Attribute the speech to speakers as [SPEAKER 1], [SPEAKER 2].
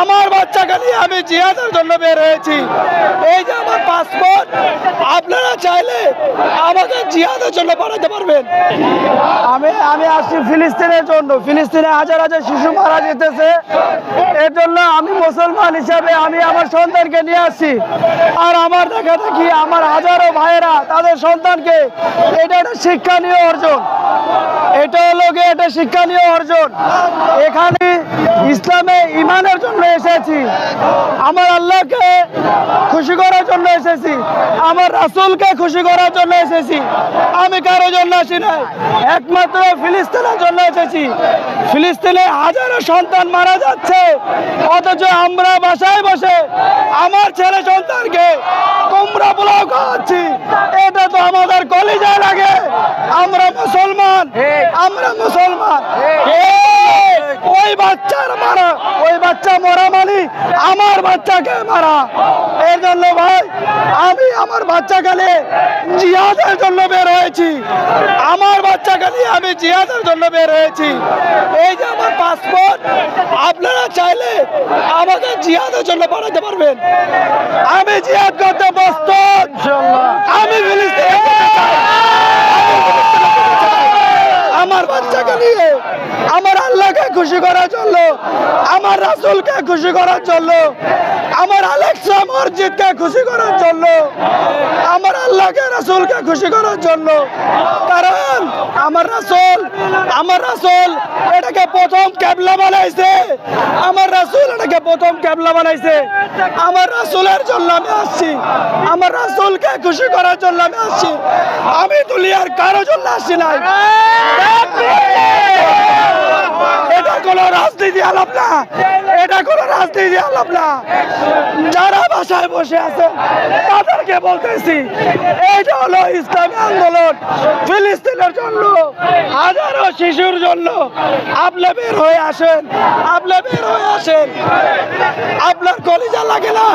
[SPEAKER 1] আমার বাচ্চাকে নিয়ে আমি জিহাদের জন্য বের হয়েছি। এই যে আমার পাসপোর্ট আপনারা চাইলে আমাকে জিহাদের জন্য পাঠাতে পারবেন। আমি আমি আসছি ফিলিস্তিনের জন্য। ফিলিস্তিনে হাজার হাজার শিশু মারা যেতেছে। এর জন্য আমি মুসলমান হিসাবে আমি আমার সন্তানকে নিয়ে আসছি। আর আমার দেখা দেখি আমার হাজারো ভাইয়েরা তাদের সন্তানকে, এটা একটা শিক্ষণীয় অর্জন। এটা হলো গিয়ে এটা শিক্ষণীয় অর্জন। এখানে ইসলামে ইমানের জন্য এসেছি। আমার আল্লাহকে খুশি করার জন্য এসেছি। আমার রাসূলকে খুশি করার জন্য এসেছি। আমি কারও জন্য আসি নাই। একমাত্র ফিলিস্তিনের জন্য এসেছি। ফিলিস্তিনে হাজারো সন্তান মারা যাচ্ছে। অথচ আমরা বাসায় বসে আমার ছেলে সন্তানকে তোমরা পোলাও খাওয়াচ্ছি। এটা তো আমাদের কলিজায় লাগে। আমরা মুসলমান। আমরা মুসলমান। ওই বাচ্চার মারা বাচ্চা মরা মানে আমার বাচ্চাকে মারা। এর জন্য ভাই, আমি আমার বাচ্চাকে নিয়ে জিহাদের জন্য বের হয়েছি। আমার বাচ্চাকে নিয়ে আমি জিহাদের জন্য বের হয়েছি। এই যে আমার পাসপোর্ট আপনারা চাইলে আমাকে জিহাদের জন্য পাঠাতে পারবেন। আমি জিহাদ করতে প্রস্তুত আমি ফিলিস্তিনে যেতে চাই। আমি ফিলিস্তিনে যেতে চাই। আমার বাচ্চাকে নিয়ে আমার আল্লাহকে খুশি করার জন্য আমার রাসূলকে খুশি করার জন্য আমার আলেক্সা মসজিদকে খুশি করার জন্য আমার আল্লাহকে রাসূলকে খুশি করার জন্য। কারণ আমার রাসূল আমার রাসূল এটাকে প্রথম ক্যাবলা বানাইছে। আমার রাসূল এটাকে প্রথম ক্যাবলা বানাইছে। আমার রাসূলের জন্য আমি আসছি। আমার রাসূলকে খুশি করার জন্য আমি আসছি। আমি দুলিয়ার কারও জন্য আসছি নাই। কোনো রাজনীতি আলাপ না। এটা কোনো রাজনীতি আলাপ না। যারা বাসায় বসে আছে, তাদেরকে বলতেছি, এইটা হলো ইসলামী আন্দোলন। ফিলিস্তিনের জন্য, হাজারো শিশুর জন্য। আপনি বের হয়ে আসেন, আপনি বের হয়ে আসেন। আপনার কলিজা লাগে না।